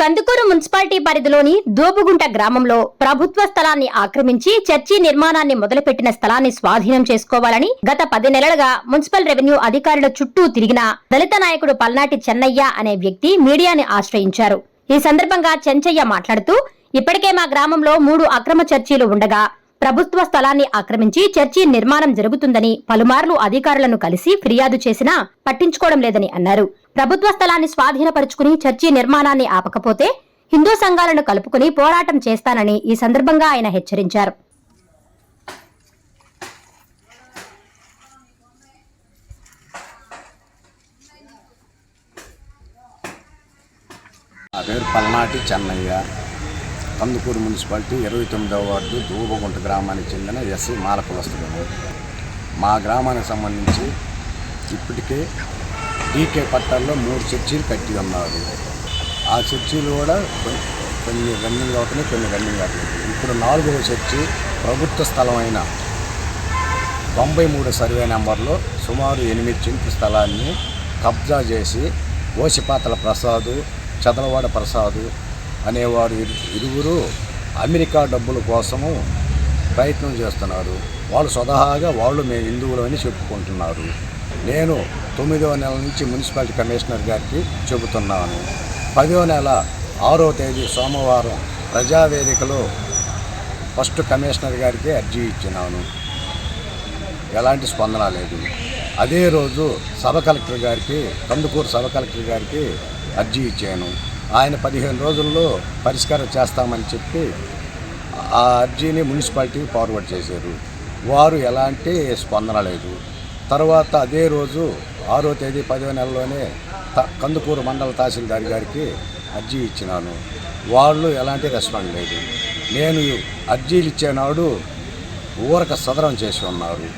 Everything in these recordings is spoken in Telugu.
కందుకూరు మున్సిపాలిటీ పరిధిలోని దోబుగుంట గ్రామంలో ప్రభుత్వ స్థలాన్ని ఆక్రమించి చర్చి నిర్మాణాన్ని మొదలుపెట్టిన స్థలాన్ని స్వాధీనం చేసుకోవాలని గత పది నెలలుగా మున్సిపల్ రెవెన్యూ అధికారుల చుట్టూ తిరిగిన దళిత నాయకుడు పల్నాటి చెన్నయ్య అనే వ్యక్తి మీడియాని ఆశ్రయించారు. ఈ సందర్భంగా చెంచయ్య మాట్లాడుతూ ఇప్పటికే మా గ్రామంలో మూడు అక్రమ చర్చీలు ఉండగా ప్రభుత్వ స్థలాన్ని ఆక్రమించి చర్చి నిర్మాణం జరుగుతుందని పలుమార్లు అధికారులను కలిసి ఫిర్యాదు చేసినా పట్టించుకోవడం లేదని అన్నారు. ప్రభుత్వ స్థలాన్ని స్వాధీనపరుచుకుని చర్చి నిర్మాణాన్ని ఆపకపోతే హిందూ సంఘాలను కలుపుకుని పోరాటం చేస్తానని ఈ సందర్భంగా ఆయన హెచ్చరించారు. నా పేరు పల్నాటి చెన్నయ్య. కందుకూరు మున్సిపాలిటీ ఇరవై తొమ్మిదవ వార్డు దూబగుంట గ్రామానికి చెందిన ఎస్సీ మాల మా గ్రామానికి సంబంధించి ఇప్పటికే డీకే పట్టాల్లో మూడు చర్చీలు కట్టి ఉన్నారు ఆ చర్చీలు కూడా కొన్ని కొన్ని రన్నింగ్ అవుతున్నాయి కొన్ని రన్నింగ్ అవుతున్నాయి ఇప్పుడు నాలుగవ చర్చి ప్రభుత్వ స్థలమైన తొంభై మూడు సర్వే నెంబర్లో సుమారు ఎనిమిది చింటి స్థలాన్ని కబ్జా చేసి ఓసిపాతల ప్రసాదు చదలవాడ ప్రసాదు అనేవారు ఇరువురు అమెరికా డబ్బుల కోసము ప్రయత్నం చేస్తున్నారు. వాళ్ళు స్వతహాగా వాళ్ళు మేము హిందువులు అని చెప్పుకుంటున్నారు. నేను తొమ్మిదవ నెల నుంచి మున్సిపాలిటీ కమిషనర్ గారికి చెబుతున్నాను. పదో నెల ఆరో తేదీ సోమవారం ప్రజావేదికలో ఫస్ట్ కమిషనర్ గారికి అర్జీ ఇచ్చినాను. ఎలాంటి స్పందన లేదు. అదే రోజు సభ కలెక్టర్ గారికి కందుకూరు సభ కలెక్టర్ గారికి అర్జీ ఇచ్చాను. ఆయన పదిహేను రోజుల్లో పరిష్కారం చేస్తామని చెప్పి ఆ అర్జీని మున్సిపాలిటీకి ఫార్వర్డ్ చేశారు. వారు ఎలాంటి స్పందన లేదు. తర్వాత అదే రోజు ఆరో తేదీ పదో నెలలోనే త కందుకూరు మండల తహసీల్దార్ గారికి అర్జీ ఇచ్చినాను. వాళ్ళు ఎలాంటి రెస్పాండ్ లేదు. నేను అర్జీలు ఇచ్చే నాడు ఊరక సదరం చేసి ఉన్నారు.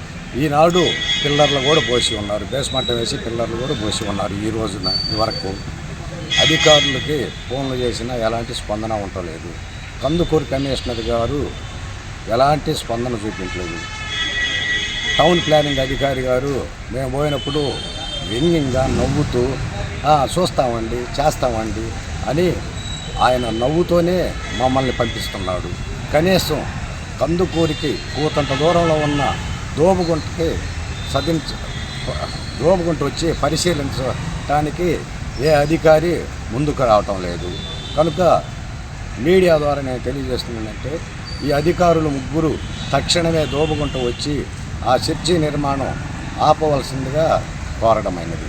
ఈనాడు పిల్లర్లు కూడా పోసి ఉన్నారు. బేస్మట్టం వేసి పిల్లర్లు కూడా పోసి ఉన్నారు ఈ రోజున ఈ వరకు. అధికారులకి ఫోన్లు చేసినా ఎలాంటి స్పందన ఉండలేదు. కందుకూరు కమిషనర్ గారు ఎలాంటి స్పందన చూపించలేదు. టౌన్ ప్లానింగ్ అధికారి గారు మేము పోయినప్పుడు వ్యంగ్యంగా నవ్వుతూ చూస్తామండి చేస్తామండి అని ఆయన నవ్వుతోనే మమ్మల్ని పంపిస్తున్నాడు. కనీసం కందుకూరికి కూతంత దూరంలో ఉన్న దోమగుంటకి సదించ దోమగుంట వచ్చి పరిశీలించడానికి ఏ అధికారి ముందుకు రావటం లేదు. కనుక మీడియా ద్వారా నేను తెలియజేస్తున్నానంటే ఈ అధికారులు ముగ్గురు తక్షణమే దోమగుంట వచ్చి ఆ చర్చి నిర్మాణం ఆపవలసిందిగా కోరడమైనది.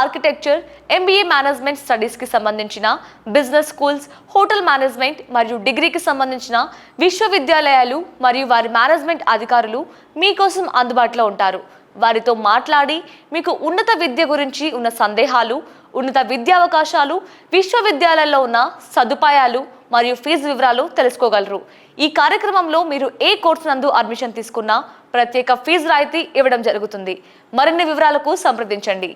architecture MBA management స్టడీస్కి సంబంధించిన బిజినెస్ స్కూల్స్ హోటల్ మేనేజ్మెంట్ మరియు డిగ్రీకి సంబంధించిన విశ్వవిద్యాలయాలు మరియు వారి మేనేజ్మెంట్ అధికారులు మీకోసం అందుబాటులో ఉంటారు. వారితో మాట్లాడి మీకు ఉన్నత విద్య గురించి ఉన్న సందేహాలు ఉన్నత విద్యా అవకాశాలు విశ్వవిద్యాలయాల్లో ఉన్న సదుపాయాలు మరియు ఫీజు వివరాలు తెలుసుకోగలరు. ఈ కార్యక్రమంలో మీరు ఏ కోర్సు నందు అడ్మిషన్ తీసుకున్నా ప్రత్యేక ఫీజు రాయితీ ఇవ్వడం జరుగుతుంది. మరిన్ని వివరాలకు సంప్రదించండి.